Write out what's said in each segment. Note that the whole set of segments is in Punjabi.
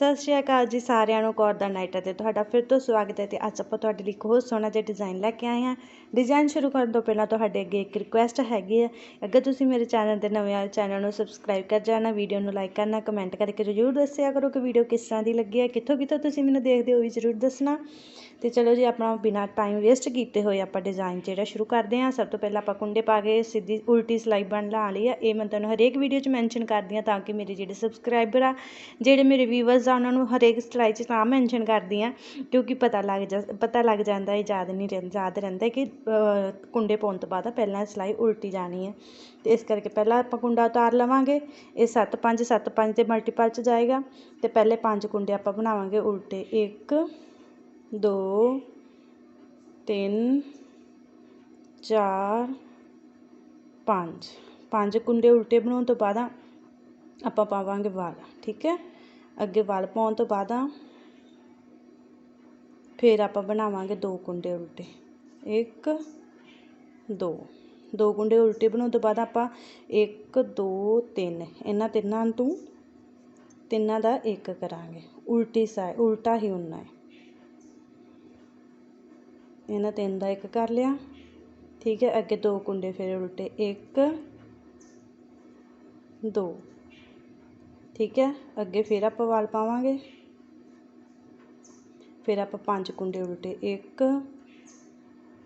ਸਤਿ ਸ਼੍ਰੀ ਅਕਾਲ ਜੀ ਸਾਰਿਆਂ ਨੂੰ ਕੌਰ ਦਾ ਨਾਈਟਾ ਤੇ ਤੁਹਾਡਾ ਫਿਰ ਤੋਂ ਸਵਾਗਤ ਹੈ ਤੇ ਅੱਜ ਆਪਾਂ ਤੁਹਾਡੇ ਲਈ ਇੱਕ ਹੋਰ ਸੋਹਣਾ ਜਿਹਾ ਡਿਜ਼ਾਈਨ ਲੈ ਕੇ ਆਏ ਹਾਂ। ਡਿਜ਼ਾਈਨ ਸ਼ੁਰੂ ਕਰਨ ਤੋਂ ਪਹਿਲਾਂ ਤੁਹਾਡੇ ਅੱਗੇ ਇੱਕ ਰਿਕੁਐਸਟ ਹੈਗੀ ਹੈ। ਅਗਰ ਤੁਸੀਂ ਮੇਰੇ ਚੈਨਲ ਤੇ ਨਵੇਂ ਆਏ ਚੈਨਲ ਨੂੰ ਸਬਸਕ੍ਰਾਈਬ ਕਰ ਜਾਣਾ ਵੀਡੀਓ ਨੂੰ ਲਾਈਕ ਕਰਨਾ ਕਮੈਂਟ ਕਰਕੇ ਜ਼ਰੂਰ ਦੱਸਿਆ ਕਰੋ ਕਿ ਵੀਡੀਓ ਕਿਸ ਤਰ੍ਹਾਂ ਦੀ ਲੱਗੀ ਹੈ ਕਿੱਥੋਂ ਕਿੱਥੋਂ ਤੁਸੀਂ ਮੈਨੂੰ ਦੇਖਦੇ ਹੋ ਵੀ ਜ਼ਰੂਰ ਦੱਸਣਾ। ਤੇ ਚਲੋ ਜੀ, ਆਪਣਾ ਬਿਨਾ ਟਾਈਮ ਵੇਸਟ ਕੀਤੇ ਹੋਏ ਆਪਾਂ ਡਿਜ਼ਾਈਨ ਜਿਹੜਾ ਸ਼ੁਰੂ ਕਰਦੇ ਹਾਂ। ਸਭ ਤੋਂ ਪਹਿਲਾਂ ਆਪਾਂ ਕੁੰਡੇ ਪਾ ਕੇ ਸਿੱਧੀ ਉਲਟੀ ਸਲਾਈ ਬਣਾ ਲਈ ਆ। ਇਹ ਮੈਂ ਤੁਹਾਨੂੰ ਹਰੇਕ ਵੀਡੀਓ 'ਚ ਮੈਂਸ਼ਨ ਕਰਦੀ ਹਾਂ ਤਾਂ ਕਿ ਮੇਰੇ ਜਿਹੜੇ ਸਬਸਕ੍ਰਾਈਬਰ ਆ, ਜਿਹੜੇ ਮੇਰੇ ਵੀਵਰਸ ਆ, ਉਹਨਾਂ ਨੂੰ ਹਰੇਕ ਸਲਾਈ 'ਚ ਤਾਂ ਮੈਂਸ਼ਨ ਕਰਦੀ ਹਾਂ, ਕਿਉਂਕਿ ਪਤਾ ਲੱਗ ਜਾ, ਪਤਾ ਲੱਗ ਜਾਂਦਾ ਹੈ, ਯਾਦ ਨਹੀਂ ਰਹਿੰਦਾ ਯਾਦ ਰਹਿੰਦਾ ਕਿ ਕੁੰਡੇ ਪਾਉਣ ਤੋਂ ਬਾਅਦ ਪਹਿਲਾਂ ਸਲਾਈ ਉਲਟੀ ਜਾਣੀ ਹੈ। ਤੇ ਇਸ ਕਰਕੇ ਪਹਿਲਾਂ ਆਪਾਂ ਕੁੰਡਾ ਉਤਾਰ ਲਵਾਂਗੇ। ਇਹ 7 5 7 5 ਦੇ ਮਲਟੀਪਲ 'ਚ ਜਾਏਗਾ। ਤੇ ਪਹਿਲੇ ਪੰਜ ਕੁੰਡੇ ਆਪਾਂ ਬਣਾਵਾਂਗੇ ਉਲਟੇ। 1 ਦੋ, ਤਿੰਨ, ਚਾਰ, ਪੰਜ। ਪੰਜ ਕੁੰਡੇ ਉਲਟੇ ਬਣਾਉਣ ਤੋਂ ਬਾਅਦ ਆਪਾਂ ਪਾਵਾਂਗੇ ਵਾਲ, ਠੀਕ ਹੈ? ਅੱਗੇ ਵਾਲ ਪਾਉਣ ਤੋਂ ਬਾਅਦ ਫਿਰ ਆਪਾਂ ਬਣਾਵਾਂਗੇ ਦੋ ਕੁੰਡੇ ਉਲਟੇ। ਇੱਕ, ਦੋ। ਦੋ ਕੁੰਡੇ ਉਲਟੇ ਬਣਾਉਣ ਤੋਂ ਬਾਅਦ ਆਪਾਂ 1 2 3 ਇਹਨਾਂ ਤਿੰਨਾਂ ਤੋਂ ਤਿੰਨਾਂ ਦਾ ਇੱਕ ਕਰਾਂਗੇ। ਉਲਟੀ ਸਾਈਡ ਉਲਟਾ ਹੀ ਹੁੰਨਾ ਹੈ। ਇਹਨਾਂ ਤਿੰਨ ਦਾ ਇੱਕ ਕਰ ਲਿਆ। ਠੀਕ ਹੈ, ਅੱਗੇ ਦੋ ਕੁੰਡੇ ਫਿਰ ਉਲਟੇ, ਇੱਕ, ਦੋ। ਠੀਕ ਹੈ, ਅੱਗੇ ਫਿਰ ਆਪਾਂ ਵਾਲ ਪਾਵਾਂਗੇ। ਫਿਰ ਆਪਾਂ ਪੰਜ ਕੁੰਡੇ ਉਲਟੇ, ਇੱਕ,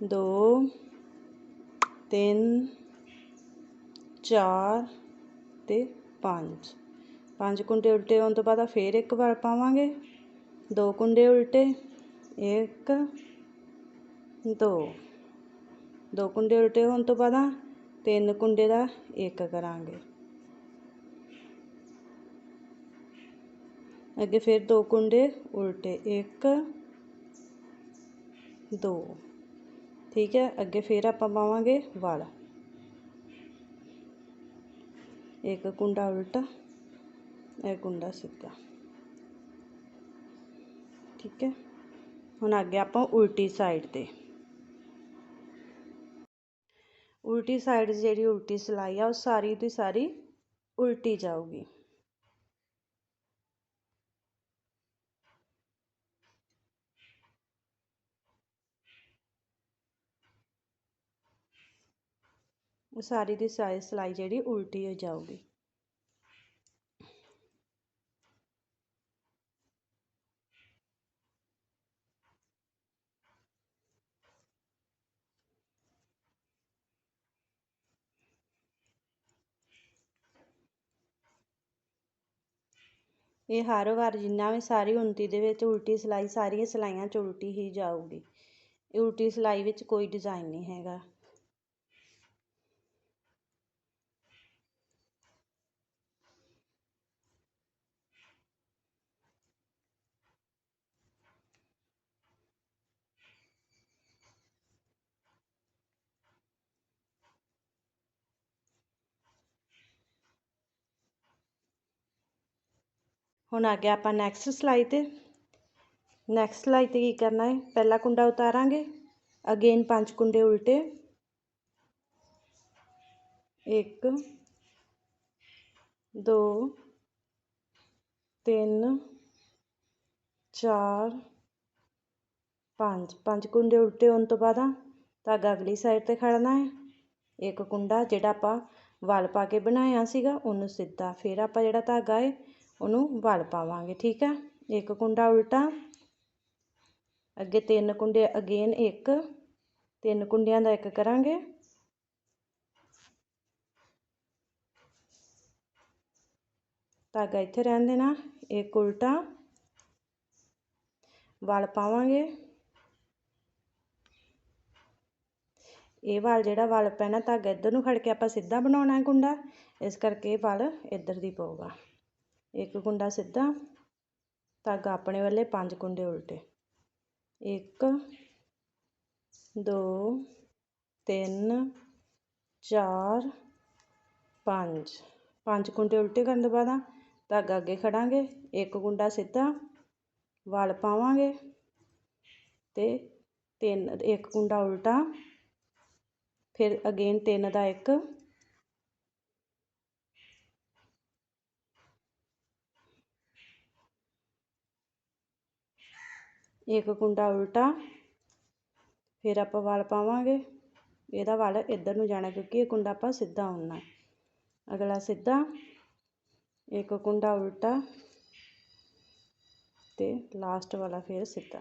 ਦੋ, ਤਿੰਨ, ਚਾਰ ਤੇ ਪੰਜ। ਪੰਜ ਕੁੰਡੇ ਉਲਟੇ ਹੋਣ ਤੋਂ ਬਾਅਦ ਫਿਰ ਇੱਕ ਵਾਰ ਪਾਵਾਂਗੇ। ਦੋ ਕੁੰਡੇ ਉਲਟੇ, ਇੱਕ ਦੋ ਦੋ ਕੁੰਡੇ ਉਲਟੇ ਹੋਣ ਤੋਂ ਬਾਅਦ ਤਿੰਨ ਕੁੰਡੇ ਦਾ ਇੱਕ ਕਰਾਂਗੇ। ਅੱਗੇ ਫਿਰ ਦੋ ਕੁੰਡੇ ਉਲਟੇ, ਇੱਕ, ਦੋ। ਠੀਕ ਹੈ, ਅੱਗੇ ਫਿਰ ਆਪਾਂ ਪਾਵਾਂਗੇ ਵਲ। ਇੱਕ ਕੁੰਡਾ ਉਲਟਾ ਇਹ ਕੁੰਡਾ ਸਿੱਧਾ। ਠੀਕ ਹੈ, ਹੁਣ ਅੱਗੇ ਆਪਾਂ ਉਲਟੀ ਸਾਈਡ ਤੇ। ਉਲਟੀ ਸਾਈਡ ਜਿਹੜੀ ਉਲਟੀ ਸਿਲਾਈ ਆ, ਉਹ ਸਾਰੀ ਦੀ ਸਾਰੀ ਉਲਟੀ ਜਾਊਗੀ। ਉਹ ਸਾਰੀ ਦੀ ਸਾਰੀ ਸਿਲਾਈ ਜਿਹੜੀ ਉਲਟੀ ਹੋ ਜਾਊਗੀ। ਇਹ ਹਰ ਵਾਰ ਜਿੰਨਾ ਵੀ ਸਾਰੀ ਉੱਨਤੀ ਦੇ ਵਿੱਚ ਉਲਟੀ ਸਿਲਾਈ, ਸਾਰੀਆਂ ਸਿਲਾਈਆਂ 'ਚ ਉਲਟੀ ਹੀ ਜਾਊਗੀ। ਇਹ ਉਲਟੀ ਸਿਲਾਈ ਵਿੱਚ ਕੋਈ ਡਿਜ਼ਾਇਨ ਨਹੀਂ ਹੈਗਾ। ਹੁਣ ਆ ਗਿਆ ਆਪਾਂ ਨੈਕਸਟ ਸਲਾਈ ਤੇ। ਨੈਕਸਟ ਸਲਾਈ ਤੇ ਕੀ ਕਰਨਾ ਹੈ? ਪਹਿਲਾ ਕੁੰਡਾ ਉਤਾਰਾਂਗੇ। ਅਗੇਨ ਪੰਜ ਕੁੰਡੇ ਉਲਟੇ। ਇੱਕ, ਦੋ, ਤਿੰਨ, ਚਾਰ, ਪੰਜ। ਪੰਜ ਕੁੰਡੇ ਉਲਟੇ ਹੋਣ ਤੋਂ ਬਾਅਦ ਧਾਗਾ ਅਗਲੀ ਸਾਈਡ ਤੇ ਖੜਨਾ ਹੈ। ਇੱਕ ਕੁੰਡਾ ਜਿਹੜਾ ਆਪਾਂ ਵਲ ਪਾ ਕੇ ਬਣਾਇਆ ਸੀਗਾ, ਉਹਨੂੰ ਸਿੱਧਾ। ਫਿਰ ਆਪਾਂ ਜਿਹੜਾ ਧਾਗਾ ਹੈ ਉਹਨੂੰ ਵਲ ਪਾਵਾਂਗੇ, ਠੀਕ ਹੈ? ਇੱਕ ਕੁੰਡਾ ਉਲਟਾ, ਅੱਗੇ ਤਿੰਨ ਕੁੰਡੇ ਅਗੇਨ ਇੱਕ, ਤਿੰਨ ਕੁੰਡਿਆਂ ਦਾ ਇੱਕ ਕਰਾਂਗੇ। ਧਾਗਾ ਇੱਥੇ ਰਹਿਣ ਦੇਣਾ, ਇੱਕ ਉਲਟਾ, ਵਲ ਪਾਵਾਂਗੇ। ਇਹ ਵਾਲ ਜਿਹੜਾ ਵਲ ਪੈਣਾ, ਧਾਗਾ ਇੱਧਰ ਨੂੰ ਖੜ ਕੇ ਆਪਾਂ ਸਿੱਧਾ ਬਣਾਉਣਾ ਹੈ ਕੁੰਡਾ, ਇਸ ਕਰਕੇ ਇਹ ਵਲ ਇੱਧਰ ਦੀ ਪਊਗਾ। ਇੱਕ ਕੁੰਡਾ ਸਿੱਧਾ ਧਾਗਾ ਆਪਣੇ ਵੱਲੇ ਪੰਜ ਕੁੰਡੇ ਉਲਟੇ। ਇੱਕ, ਦੋ, ਤਿੰਨ, ਚਾਰ, ਪੰਜ। ਪੰਜ ਕੁੰਡੇ ਉਲਟੇ ਕਰਨ ਤੋਂ ਬਾਅਦ ਧਾਗਾ ਅੱਗੇ ਖੜਾਂਗੇ, ਇੱਕ ਕੁੰਡਾ ਸਿੱਧਾ, ਵਲ ਪਾਵਾਂਗੇ ਤੇ ਤਿੰਨ, ਇੱਕ ਕੁੰਡਾ ਉਲਟਾ। ਫਿਰ ਅਗੇਨ ਤਿੰਨ ਦਾ ਇੱਕ ਇੱਕ ਕੁੰਡਾ ਉਲਟਾ, ਫਿਰ ਆਪਾਂ ਵਲ ਪਾਵਾਂਗੇ। ਇਹਦਾ ਵਲ ਇੱਧਰ ਨੂੰ ਜਾਣਾ ਕਿਉਂਕਿ ਇਹ ਕੁੰਡਾ ਆਪਾਂ ਸਿੱਧਾ ਉਣਨਾ ਅਗਲਾ ਸਿੱਧਾ, ਇੱਕ ਕੁੰਡਾ ਉਲਟਾ ਤੇ ਲਾਸਟ ਵਾਲਾ ਫਿਰ ਸਿੱਧਾ।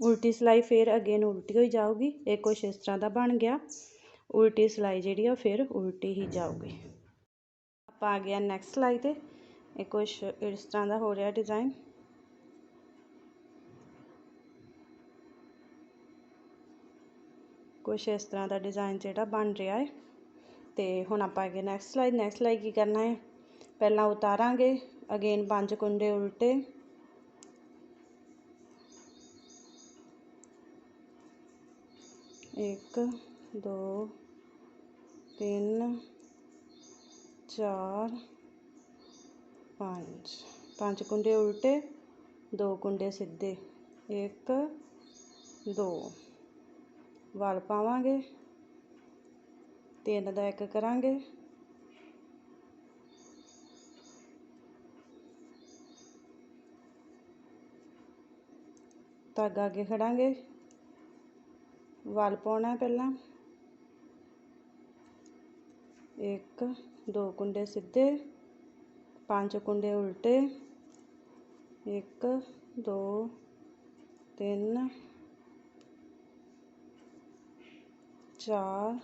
ਉਲਟੀ ਸਲਾਈ ਫਿਰ ਅੱਗੇ ਨੂੰ ਉਲਟੀ ਹੋਈ ਜਾਊਗੀ। ਇਹ ਕੁਛ ਇਸ ਤਰ੍ਹਾਂ ਦਾ ਬਣ ਗਿਆ। ਉਲਟੀ ਸਲਾਈ ਜਿਹੜੀ ਆ ਫਿਰ ਉਲਟੀ ਹੀ ਜਾਊਗੀ। ਆਪਾਂ ਆ ਗਿਆ ਨੈਕਸਟ ਸਲਾਈ ਤੇ। ਇਹ ਕੁਛ ਇਸ ਤਰ੍ਹਾਂ ਦਾ ਹੋ ਰਿਹਾ ਡਿਜ਼ਾਈਨ ਕੁਛ ਇਸ ਤਰ੍ਹਾਂ ਦਾ ਡਿਜ਼ਾਈਨ ਜਿਹੜਾ ਬਣ ਰਿਹਾ ਹੈ। ਤੇ ਹੁਣ ਆਪਾਂ ਅੱਗੇ ਨੈਕਸਟ ਸਲਾਈ ਨੈਕਸਟ ਸਲਾਈ ਕੀ ਕਰਨਾ ਹੈ? ਪਹਿਲਾਂ ਉਤਾਰਾਂਗੇ ਅਗੇਨ ਪੰਜ ਕੁੰਡੇ ਉਲਟੇ। ਇੱਕ, ਦੋ, ਤਿੰਨ, ਚਾਰ, ਪੰਜ। ਪੰਜ ਕੁੰਡੇ ਉਲਟੇ, ਦੋ ਕੁੰਡੇ ਸਿੱਧੇ। ਇੱਕ, ਦੋ। ਵਲ ਪਾਵਾਂਗੇ, ਤਿੰਨ ਦਾ ਇੱਕ ਕਰਾਂਗੇ। ਧਾਗਾ ਅੱਗੇ ਖੜਾਂਗੇ, ਵਲ ਪਾਉਣਾ ਪਹਿਲਾਂ। ਇੱਕ, ਦੋ ਕੁੰਡੇ ਸਿੱਧੇ, ਪੰਜ ਕੁੰਡੇ ਉਲਟੇ। ਇੱਕ, ਦੋ, ਤਿੰਨ ਚਾਰ,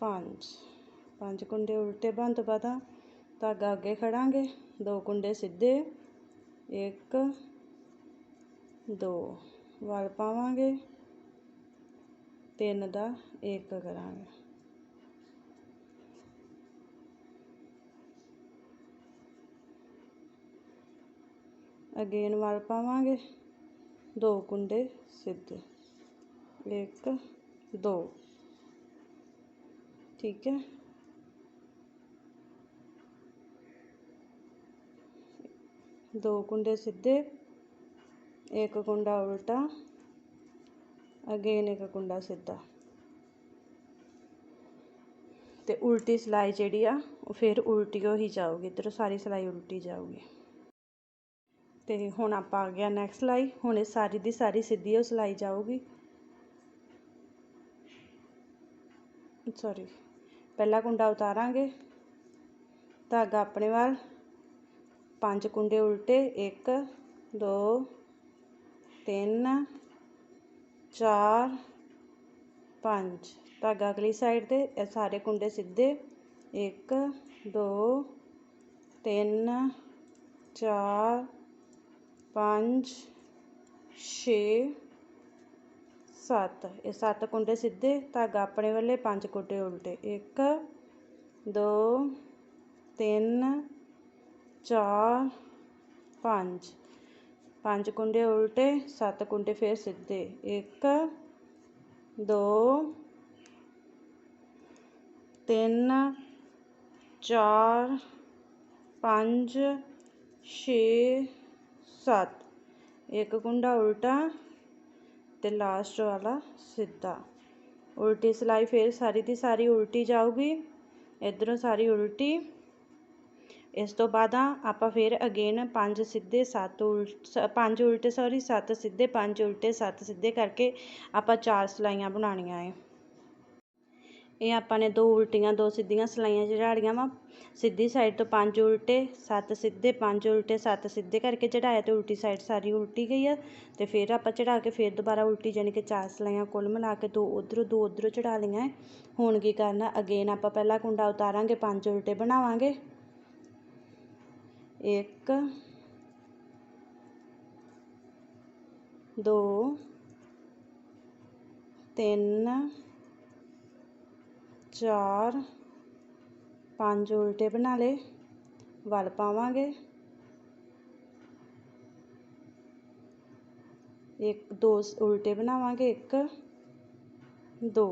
ਪੰਜ। ਪੰਜ ਕੁੰਡੇ ਉਲਟੇ ਬਣ ਤੋਂ ਬਾਅਦ ਧਾਗਾ ਅੱਗੇ ਖੜਾਂਗੇ। ਦੋ ਕੁੰਡੇ ਸਿੱਧੇ। ਇੱਕ, ਦੋ। ਵਲ ਪਾਵਾਂਗੇ। ਤਿੰਨ ਦਾ ਇੱਕ ਕਰਾਂਗੇ। ਅਗੇਨ ਵਲ ਪਾਵਾਂਗੇ। ਦੋ ਕੁੰਡੇ ਸਿੱਧੇ। ਇੱਕ ਦੋ। ਠੀਕ ਹੈ। ਦੋ ਕੁੰਡੇ ਸਿੱਧੇ, ਇੱਕ ਕੁੰਡਾ ਉਲਟਾ, ਅਗੇਨ ਇੱਕ ਕੁੰਡਾ ਸਿੱਧਾ। ਤੇ ਉਲਟੀ ਸਲਾਈ ਜਿਹੜੀ ਆ, ਉਹ ਫਿਰ ਉਲਟੀ ਹੋ ਹੀ ਜਾਊਗੀ, ਇਧਰ ਸਾਰੀ ਸਲਾਈ ਉਲਟੀ ਜਾਊਗੀ। ਤੇ ਹੁਣ ਆਪਾਂ ਆ ਗਿਆ ਨੈਕਸਟ ਸਲਾਈ ਹੁਣ ਇਹ ਸਾਰੀ ਦੀ ਸਾਰੀ ਸਿੱਧੀ ਉਹ ਸਲਾਈ ਜਾਊਗੀ। ਸੋਰੀ ਪਹਿਲਾ ਕੁੰਡਾ ਉਤਾਰਾਂਗੇ। ਧਾਗਾ ਆਪਣੇ ਵੱਲ। ਪੰਜ ਕੁੰਡੇ ਉਲਟੇ। ਇੱਕ, ਦੋ, ਤਿੰਨ, ਚਾਰ, ਪੰਜ। ਧਾਗਾ ਅਗਲੀ ਸਾਈਡ ਤੇ। ਇਹ ਸਾਰੇ ਕੁੰਡੇ ਸਿੱਧੇ। ਇੱਕ, ਦੋ, ਤਿੰਨ, ਚਾਰ, ਪੰਜ, ਛੇ ਸੱਤ। ਇਹ ਸੱਤ ਕੁੰਡੇ ਸਿੱਧੇ, ਧਾਗਾ ਆਪਣੇ ਵੱਲੇ, ਪੰਜ ਕੁੰਡੇ ਉਲਟੇ। ਇੱਕ, ਦੋ, ਤਿੰਨ, ਚਾਰ, ਪੰਜ। ਪੰਜ ਕੁੰਡੇ ਉਲਟੇ, ਸੱਤ ਕੁੰਡੇ ਫਿਰ ਸਿੱਧੇ। ਇੱਕ, ਦੋ, ਤਿੰਨ, ਚਾਰ, ਪੰਜ, ਛੇ, ਸੱਤ। ਇੱਕ ਕੁੰਡਾ ਉਲਟਾ ਅਤੇ ਲਾਸਟ ਵਾਲਾ ਸਿੱਧਾ। ਉਲਟੀ ਸਿਲਾਈ ਫਿਰ ਸਾਰੀ ਦੀ ਸਾਰੀ ਉਲਟੀ ਜਾਊਗੀ। ਇਧਰੋਂ ਸਾਰੀ ਉਲਟੀ। ਇਸ ਤੋਂ ਬਾਅਦ ਆਪਾਂ ਫਿਰ ਅਗੇਨ ਪੰਜ ਸਿੱਧੇ, ਸੱਤ ਉਲਟ ਪੰਜ ਉਲਟੇ ਸੌਰੀ ਸੱਤ ਸਿੱਧੇ, ਪੰਜ ਉਲਟੇ, ਸੱਤ ਸਿੱਧੇ ਕਰਕੇ ਆਪਾਂ ਚਾਰ ਸਿਲਾਈਆਂ ਬਣਾਉਣੀਆਂ ਏ। ਇਹ ਆਪਾਂ ਨੇ ਦੋ ਉਲਟੀਆਂ, ਦੋ ਸਿੱਧੀਆਂ ਸਲਾਈਆਂ ਚੜਾੜੀਆਂ ਵਾ। ਸਿੱਧੀ ਸਾਈਡ ਤੋਂ ਪੰਜ ਉਲਟੇ, ਸੱਤ ਸਿੱਧੇ, ਪੰਜ ਉਲਟੇ, ਸੱਤ ਸਿੱਧੇ ਕਰਕੇ ਚੜਾਇਆ ਤੇ ਉਲਟੀ ਸਾਈਡ ਸਾਰੀ ਉਲਟੀ ਗਈ ਆ। ਤੇ ਫਿਰ ਆਪਾਂ ਚੜਾ ਕੇ ਫਿਰ ਦੁਬਾਰਾ ਉਲਟੀ ਜਾਨੀ ਕਿ ਚਾਰ ਸਲਾਈਆਂ ਕੁੱਲ ਮਿਲਾ ਕੇ ਦੋ ਉਧਰੋਂ ਦੋ ਉਧਰੋਂ ਚੜਾ ਲਈਆਂ ਹੁਣ ਕੀ ਕਰਨਾ ਅਗੇਨ ਆਪਾਂ ਪਹਿਲਾ ਕੁੰਡਾ ਉਤਾਰਾਂਗੇ, ਪੰਜ ਉਲਟੇ ਬਣਾਵਾਂਗੇ। ਇੱਕ, ਦੋ, ਤਿੰਨ ਚਾਰ, ਪੰਜ ਉਲਟੇ ਬਣਾ ਲਏ, ਵਲ ਪਾਵਾਂਗੇ। ਇੱਕ, ਦੋ ਉਲਟੇ ਬਣਾਵਾਂਗੇ, ਇੱਕ, ਦੋ।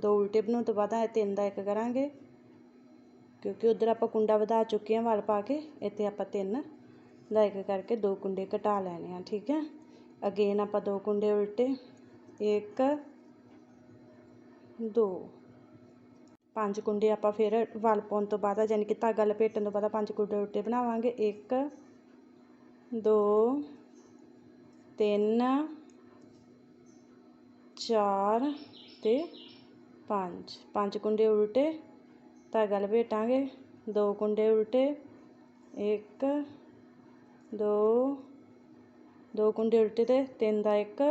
ਦੋ ਉਲਟੇ ਬਣਾਉਣ ਤੋਂ ਬਾਅਦ ਇਹ ਤਿੰਨ ਦਾ ਇੱਕ ਕਰਾਂਗੇ, ਕਿਉਂਕਿ ਉਧਰ ਆਪਾਂ ਕੁੰਡਾ ਵਧਾ ਚੁੱਕੇ ਹਾਂ ਵਲ ਪਾ ਕੇ, ਇੱਥੇ ਆਪਾਂ ਤਿੰਨ ਦਾ ਇੱਕ ਕਰਕੇ ਦੋ ਕੁੰਡੇ ਘਟਾ ਲੈਣੇ ਆ, ਠੀਕ ਹੈ। ਅਗੇਨ ਆਪਾਂ ਦੋ ਕੁੰਡੇ ਉਲਟੇ, ਇੱਕ, ਦੋ। ਪੰਜ ਕੁੰਡੇ ਆਪਾਂ ਫਿਰ ਵਲ ਪਾਉਣ ਤੋਂ ਬਾਅਦ ਯਾਨੀ ਕਿ ਧਾਗਾ ਲਪੇਟਣ ਤੋਂ ਬਾਅਦ ਪੰਜ ਕੁੰਡੇ ਉਲਟੇ ਬਣਾਵਾਂਗੇ। ਇੱਕ, ਦੋ, ਤਿੰਨ, ਚਾਰ ਤੇ ਪੰਜ। ਪੰਜ ਕੁੰਡੇ ਉਲਟੇ, ਧਾਗਾ ਲਪੇਟਾਂਗੇ। ਦੋ ਕੁੰਡੇ ਉਲਟੇ, ਇੱਕ, ਦੋ ਦੋ ਕੁੰਡੇ ਉਲਟੇ ਤੇ ਤਿੰਨ ਦਾ ਇੱਕ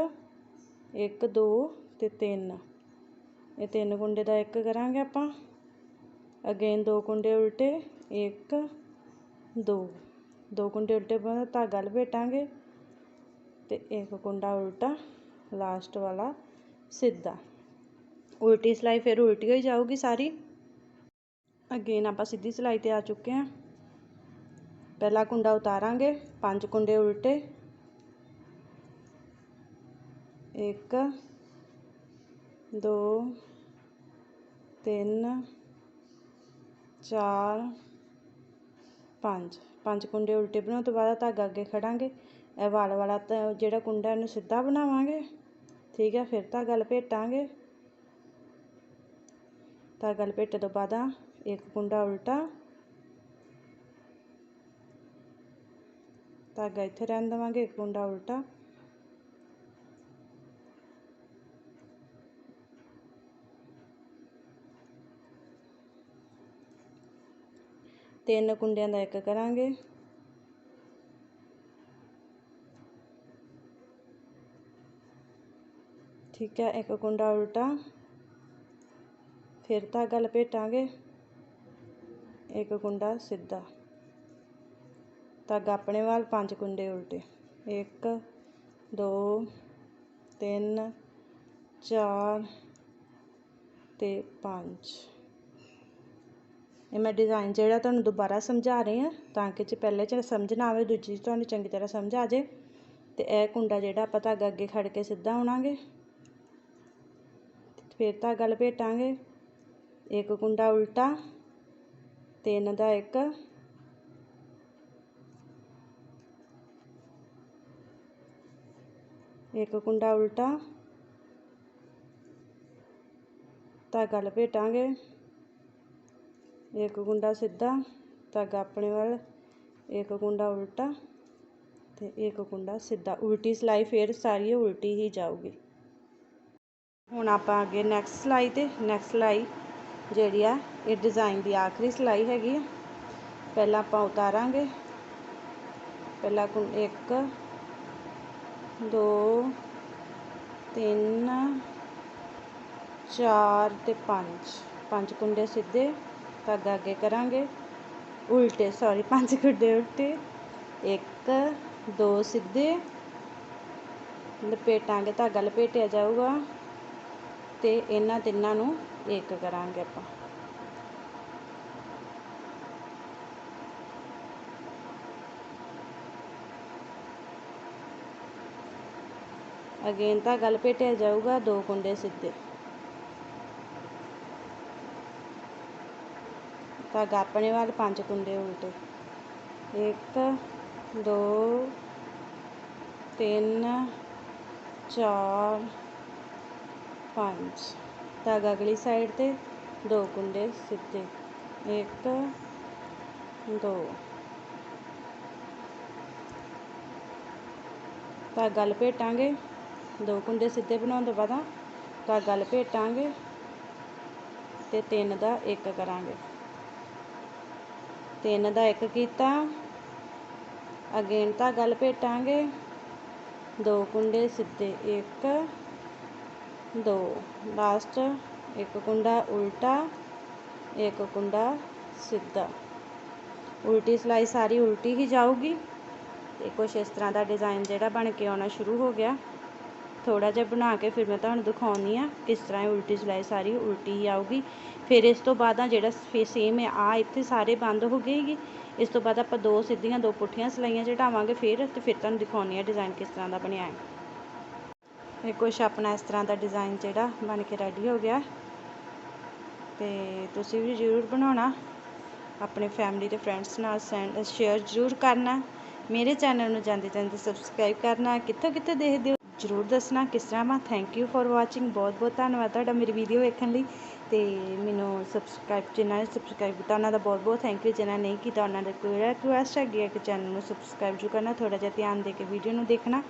ਇੱਕ, ਦੋ ਤੇ ਤਿੰਨ। ਇਹ ਤਿੰਨ ਕੁੰਡੇ ਦਾ ਇੱਕ ਕਰਾਂਗੇ ਆਪਾਂ। ਅਗੇਨ ਦੋ ਕੁੰਡੇ ਉਲਟੇ, ਇੱਕ, ਦੋ। ਦੋ ਕੁੰਡੇ ਉਲਟੇ ਬਾਅਦ ਧਾਗਾ ਲਪੇਟਾਂਗੇ ਤੇ ਇੱਕ ਕੁੰਡਾ ਉਲਟਾ ਲਾਸਟ ਵਾਲਾ ਸਿੱਧਾ। ਉਲਟੀ ਸਿਲਾਈ ਫਿਰ ਉਲਟੀ ਹੋਈ ਜਾਊਗੀ ਸਾਰੀ। ਅਗੇਨ ਆਪਾਂ ਸਿੱਧੀ ਸਿਲਾਈ ਤੇ ਆ ਚੁੱਕੇ ਹਾਂ। ਪਹਿਲਾ ਕੁੰਡਾ ਉਤਾਰਾਂਗੇ, ਪੰਜ ਕੁੰਡੇ ਉਲਟੇ। ਇੱਕ ਦੋ, ਤਿੰਨ, ਚਾਰ, ਪੰਜ। ਪੰਜ ਕੁੰਡੇ ਉਲਟੇ ਬਣਾਉਣ ਤੋਂ ਬਾਅਦ ਧਾਗਾ ਅੱਗੇ ਖੜਾਂਗੇ। ਇਹ ਵਾਲ ਵਾਲਾ ਤਾਂ ਜਿਹੜਾ ਕੁੰਡਾ ਇਹਨੂੰ ਸਿੱਧਾ ਬਣਾਵਾਂਗੇ। ਠੀਕ ਹੈ, ਫਿਰ ਧਾਗਾ ਲਪੇਟਾਂਗੇ। ਧਾਗਾ ਲਪੇਟੇ ਤੋਂ ਬਾਅਦ ਇੱਕ ਕੁੰਡਾ ਉਲਟਾ। ਧਾਗਾ ਇੱਥੇ ਰਹਿਣ ਦੇਵਾਂਗੇ, ਇੱਕ ਕੁੰਡਾ ਉਲਟਾ। ਤਿੰਨ ਕੁੰਡਿਆਂ ਦਾ ਇੱਕ ਕਰਾਂਗੇ। ਠੀਕ ਹੈ, ਇੱਕ ਕੁੰਡਾ ਉਲਟਾ। ਫਿਰ ਧਾਗਾ ਲਪੇਟਾਂਗੇ ਇੱਕ ਕੁੰਡਾ ਸਿੱਧਾ। ਧਾਗਾ ਆਪਣੇ ਵੱਲ ਪੰਜ ਕੁੰਡੇ ਉਲਟੇ। ਇੱਕ, ਦੋ, ਤਿੰਨ, ਚਾਰ ਤੇ ਪੰਜ। ਇਹ ਮੈਂ ਡਿਜ਼ਾਈਨ ਜਿਹੜਾ ਤੁਹਾਨੂੰ ਦੁਬਾਰਾ ਸਮਝਾ ਰਹੀ ਹਾਂ, ਤਾਂ ਕਿ ਜੇ ਪਹਿਲੇ ਚ ਸਮਝ ਨਾ ਆਵੇ, ਦੂਜੀ ਤੁਹਾਨੂੰ ਚੰਗੀ ਤਰ੍ਹਾਂ ਸਮਝ ਆ ਜੇ। ਤੇ ਇਹ ਕੁੰਡਾ ਜਿਹੜਾ ਆਪਾਂ ਧਾਗਾ ਅੱਗੇ ਖੜ ਕੇ ਸਿੱਧਾ ਹੋਣਾਗੇ। ਫਿਰ ਧਾਗਾ ਲਪੇਟਾਂਗੇ ਇੱਕ ਕੁੰਡਾ ਉਲਟਾ ਤਿੰਨ ਦਾ ਇੱਕ ਇੱਕ ਕੁੰਡਾ ਉਲਟਾ। ਧਾਗਾ ਲਪੇਟਾਂਗੇ ਇੱਕ ਕੁੰਡਾ ਸਿੱਧਾ ਧਾਗਾ ਆਪਣੇ ਵੱਲ, ਇੱਕ ਕੁੰਡਾ ਉਲਟਾ ਤੇ ਇੱਕ ਕੁੰਡਾ ਸਿੱਧਾ। ਉਲਟੀ ਸਿਲਾਈ ਫਿਰ ਸਾਰੀ ਉਲਟੀ ਹੀ ਜਾਊਗੀ। ਹੁਣ ਆਪਾਂ ਅੱਗੇ ਨੈਕਸਟ ਸਿਲਾਈ ਤੇ ਨੈਕਸਟ ਸਿਲਾਈ ਜਿਹੜੀ ਆ, ਇਹ ਡਿਜ਼ਾਈਨ ਦੀ ਆਖਰੀ ਸਿਲਾਈ ਹੈਗੀ ਆ। ਪਹਿਲਾਂ ਆਪਾਂ ਉਤਾਰਾਂਗੇ। ਪਹਿਲਾਂ ਕੁੰ ਇੱਕ, ਦੋ, ਤਿੰਨ, ਚਾਰ ਤੇ ਪੰਜ। ਪੰਜ ਕੁੰਡੇ ਸਿੱਧੇ। ਧਾਗਾ ਅੱਗੇ ਕਰਾਂਗੇ। ਉਲਟੇ ਸੌਰੀ ਪੰਜ ਕੁੰਡੇ ਉਲਟੇ। ਇੱਕ, ਦੋ ਸਿੱਧੇ। ਲਪੇਟਾਂਗੇ, ਧਾਗਾ ਲਪੇਟਿਆ ਜਾਊਗਾ। ਤੇ ਇਹਨਾਂ ਤਿੰਨਾਂ ਨੂੰ ਇੱਕ ਕਰਾਂਗੇ ਆਪਾਂ। ਅਗੇਨ ਧਾਗਾ ਲਪੇਟਿਆ ਜਾਊਗਾ, ਦੋ ਕੁੰਡੇ ਸਿੱਧੇ। ਧਾਗਾ ਆਪਣੇ ਵੱਲ ਪੰਜ ਕੁੰਡੇ ਉਲਟੇ ਇੱਕ, ਦੋ, ਤਿੰਨ, ਚਾਰ, ਪੰਜ। ਧਾਗਾ ਅਗਲੀ ਸਾਈਡ ਤੇ ਦੋ ਕੁੰਡੇ ਸਿੱਧੇ। ਇੱਕ, ਦੋ। ਧਾਗਾ ਲਪੇਟਾਂਗੇ ਦੋ ਕੁੰਡੇ ਸਿੱਧੇ ਬਣਾਉਣ ਤੋਂ ਬਾਅਦ ਧਾਗਾ ਲਪੇਟਾਂਗੇ ਤੇ ਤਿੰਨ ਦਾ ਇੱਕ ਕਰਾਂਗੇ। ਤਿੰਨ ਦਾ ਇੱਕ ਕੀਤਾ। ਅਗੇਨ ਧਾਗਾ ਲਪੇਟਾਂਗੇ ਦੋ ਕੁੰਡੇ ਸਿੱਧੇ ਇੱਕ, ਦੋ ਲਾਸਟ ਇੱਕ ਕੁੰਡਾ ਉਲਟਾ, ਇੱਕ ਕੁੰਡਾ ਸਿੱਧਾ। ਉਲਟੀ ਸਿਲਾਈ ਸਾਰੀ ਉਲਟੀ ਹੀ ਜਾਊਗੀ ਤੇ ਕੁਛ ਇਸ ਤਰ੍ਹਾਂ ਦਾ ਡਿਜ਼ਾਈਨ ਜਿਹੜਾ ਬਣ ਕੇ ਆਉਣਾ ਸ਼ੁਰੂ ਹੋ ਗਿਆ। ਥੋੜ੍ਹਾ ਜਿਹਾ ਬਣਾ ਕੇ ਫਿਰ ਮੈਂ ਤੁਹਾਨੂੰ ਦਿਖਾਉਂਦੀ ਹਾਂ ਕਿਸ ਤਰ੍ਹਾਂ ਇਹ ਉਲਟੀ ਸਿਲਾਈ ਸਾਰੀ ਉਲਟੀ ਹੀ ਆਊਗੀ। ਫਿਰ ਇਸ ਤੋਂ ਬਾਅਦ ਆ ਜਿਹੜਾ ਫੇ ਸੇਮ ਹੈ ਆ, ਇੱਥੇ ਸਾਰੇ ਬੰਦ ਹੋ ਗਏਗੀ। ਇਸ ਤੋਂ ਬਾਅਦ ਆਪਾਂ ਦੋ ਸਿੱਧੀਆਂ ਦੋ ਪੁੱਠੀਆਂ ਸਿਲਾਈਆਂ ਚੜਾਵਾਂਗੇ ਫਿਰ ਤੇ ਫਿਰ ਤੁਹਾਨੂੰ ਦਿਖਾਉਂਦੀ ਹਾਂ ਡਿਜ਼ਾਈਨ ਕਿਸ ਤਰ੍ਹਾਂ ਦਾ ਬਣਿਆ ਹੈ। ਇਹ ਕੁਛ ਆਪਣਾ ਇਸ ਤਰ੍ਹਾਂ ਦਾ ਡਿਜ਼ਾਈਨ ਜਿਹੜਾ ਬਣ ਕੇ ਰੈਡੀ ਹੋ ਗਿਆ। ਤੇ ਤੁਸੀਂ ਵੀ ਜ਼ਰੂਰ ਬਣਾਉਣਾ। ਆਪਣੇ ਫੈਮਿਲੀ ਤੇ ਫਰੈਂਡਸ ਨਾਲ ਸੈਂਡ ਸ਼ੇਅਰ ਜ਼ਰੂਰ ਕਰਨਾ। ਮੇਰੇ ਚੈਨਲ ਨੂੰ ਜਾਂਦੇ ਜਾਂਦੇ ਸਬਸਕ੍ਰਾਈਬ ਕਰਨਾ। ਕਿੱਥੋਂ ਕਿੱਥੇ ਦੇਖਦੇ ਹੋ? ਜ਼ਰੂਰ ਦੱਸਣਾ ਕਿਸ ਤਰ੍ਹਾਂ ਵਾ ਥੈਂਕ ਯੂ ਫॉर ਵਾਚਿੰਗ ਬਹੁਤ ਬਹੁਤ ਧੰਨਵਾਦ ਤੁਹਾਡਾ ਮੇਰੀ ਵੀਡੀਓ ਵੇਖਣ ਲਈ। ਤੇ ਮੈਨੂੰ ਸਬਸਕ੍ਰਾਈਬ ਜਿਨ੍ਹਾਂ ਨੇ ਸਬਸਕ੍ਰਾਈਬ ਕੀਤਾ, ਉਹਨਾਂ ਦਾ ਬਹੁਤ ਬਹੁਤ ਥੈਂਕ ਯੂ ਜਿਨ੍ਹਾਂ ਨੇ ਨਹੀਂ ਕੀਤਾ, ਉਹਨਾਂ ਦਾ ਕੋਈ ਰਿਕੁਐਸਟ ਹੈਗੀ ਹੈ ਕਿ ਚੈਨਲ ਨੂੰ ਸਬਸਕ੍ਰਾਈਬ ਜ਼ਰੂਰ ਕਰਨਾ ਥੋੜਾ ਜਿਹਾ ਧਿਆਨ ਦੇ ਕੇ ਵੀਡੀਓ ਨੂੰ ਦੇਖਣਾ।